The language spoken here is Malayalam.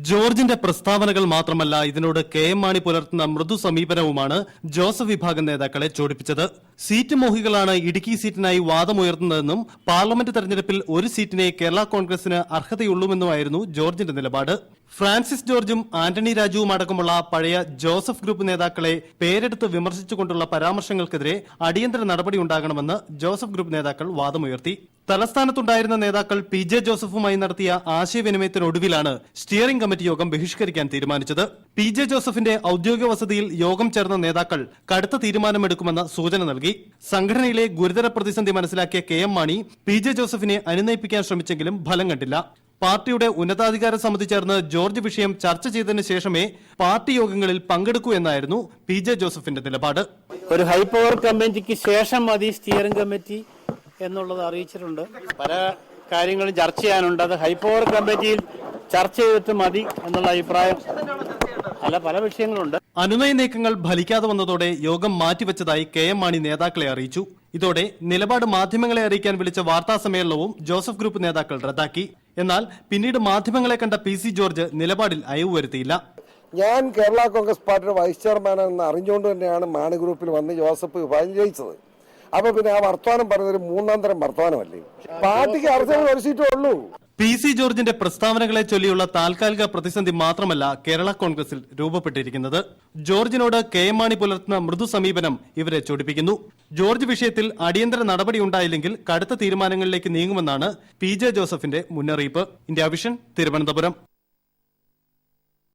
ജോർജിന്റെ പ്രസ്താവനകൾ മാത്രമല്ല ഇതിനോട് കെ എം മാണി പുലർത്തുന്ന മൃദു സമീപനവുമാണ് ജോസഫ് വിഭാഗം നേതാക്കളെ ചോടിപ്പിച്ചത്. സീറ്റ് മോഹികളാണ് ഇടുക്കി സീറ്റിനായി വാദമുയർത്തുന്നതെന്നും പാർലമെന്റ് തെരഞ്ഞെടുപ്പിൽ ഒരു സീറ്റിനെ കേരള കോൺഗ്രസിന് അർഹതയുള്ളൂവെന്നുമായിരുന്നു ജോർജിന്റെ നിലപാട്. ഫ്രാൻസിസ് ജോർജും ആന്റണി രാജുവും അടക്കമുള്ള പഴയ ജോസഫ് ഗ്രൂപ്പ് നേതാക്കളെ പേരെടുത്ത് വിമർശിച്ചുകൊണ്ടുള്ള പരാമർശങ്ങൾക്കെതിരെ അടിയന്തര നടപടി ഉണ്ടാകണമെന്ന് ജോസഫ് ഗ്രൂപ്പ് നേതാക്കൾ വാദമുയർത്തി. തലസ്ഥാനത്തുണ്ടായിരുന്ന നേതാക്കൾ പി ജെ ജോസഫുമായി നടത്തിയ ആശയവിനിമയത്തിനൊടുവിലാണ് സ്റ്റിയറിംഗ് കമ്മിറ്റി യോഗം ബഹിഷ്കരിക്കാൻ തീരുമാനിച്ചത്. പി ജെ ജോസഫിന്റെ ഔദ്യോഗിക വസതിയിൽ യോഗം ചേർന്ന നേതാക്കൾ കടുത്ത തീരുമാനമെടുക്കുമെന്ന സൂചന നൽകി. സംഘടനയിലെ ഗുരുതര പ്രതിസന്ധി മനസ്സിലാക്കിയ K M Mani P J ജോസഫിനെ അനുനയിപ്പിക്കാൻ ശ്രമിച്ചെങ്കിലും ഫലം കണ്ടില്ല. പാർട്ടിയുടെ ഉന്നതാധികാര സമിതി ചേർന്ന് ജോർജ് വിഷയം ചർച്ച ചെയ്തതിന് ശേഷമേ പാർട്ടി യോഗങ്ങളിൽ പങ്കെടുക്കൂ എന്നായിരുന്നു പി ജെ ജോസഫിന്റെ നിലപാട്. ഒരു ഹൈ പവർ കമ്മിറ്റിക്ക് ശേഷം മതി സ്റ്റിയറിംഗ് കമ്മിറ്റി എന്നുള്ളത് അറിയിച്ചിട്ടുണ്ട്. പല കാര്യങ്ങളും ചർച്ച ചെയ്യാനുണ്ട്. അത് ഹൈ പവർ കമ്മിറ്റിയിൽ ചർച്ച ചെയ്തിട്ട് മതി എന്നുള്ള അഭിപ്രായം അല്ല പല വിഷയങ്ങളുണ്ട്. അനുനയ നീക്കങ്ങൾ ഫലിക്കാതെ വന്നതോടെ യോഗം മാറ്റിവെച്ചതായി കെ എം മാണി നേതാക്കളെ അറിയിച്ചു. ഇതോടെ നിലപാട് മാധ്യമങ്ങളെ അറിയിക്കാൻ വിളിച്ച വാർത്താ സമ്മേളനവും ജോസഫ് ഗ്രൂപ്പ് നേതാക്കൾ റദ്ദാക്കി. എന്നാൽ പിന്നീട് മാധ്യമങ്ങളെ കണ്ട പി സി ജോർജ് നിലപാടിൽ അയവ് വരുത്തിയില്ല. ഞാൻ കേരള കോൺഗ്രസ് പാർട്ടിയുടെ വൈസ് ചെയർമാനാണെന്ന് അറിഞ്ഞുകൊണ്ട് തന്നെയാണ് മാണി ഗ്രൂപ്പിൽ വന്ന് ജോസഫ് വിഭാഗം ജയിച്ചത്. അപ്പൊ പിന്നെ ആ വർത്തമാനം പറയുന്നത് മൂന്നാം തരം വർത്തമാനമല്ലേ? പാർട്ടിക്ക് അർഹത ഒരു സീറ്റേ ഉള്ളൂ. പി സി ജോർജിന്റെ പ്രസ്താവനകളെ ചൊല്ലിയുള്ള താൽക്കാലിക പ്രതിസന്ധി മാത്രമല്ല കേരള കോൺഗ്രസിൽ രൂപപ്പെട്ടിരിക്കുന്നത്. ജോർജിനോട് കെ എം മാണി പുലർത്തുന്ന മൃദു സമീപനം ഇവരെ ചൊടിപ്പിക്കുന്നു. ജോർജ് വിഷയത്തിൽ അടിയന്തര നടപടി ഉണ്ടായില്ലെങ്കിൽ കടുത്ത തീരുമാനങ്ങളിലേക്ക് നീങ്ങുമെന്നാണ് പി ജെ ജോസഫിന്റെ മുന്നറിയിപ്പ്. India vision Thiruvananthapuram.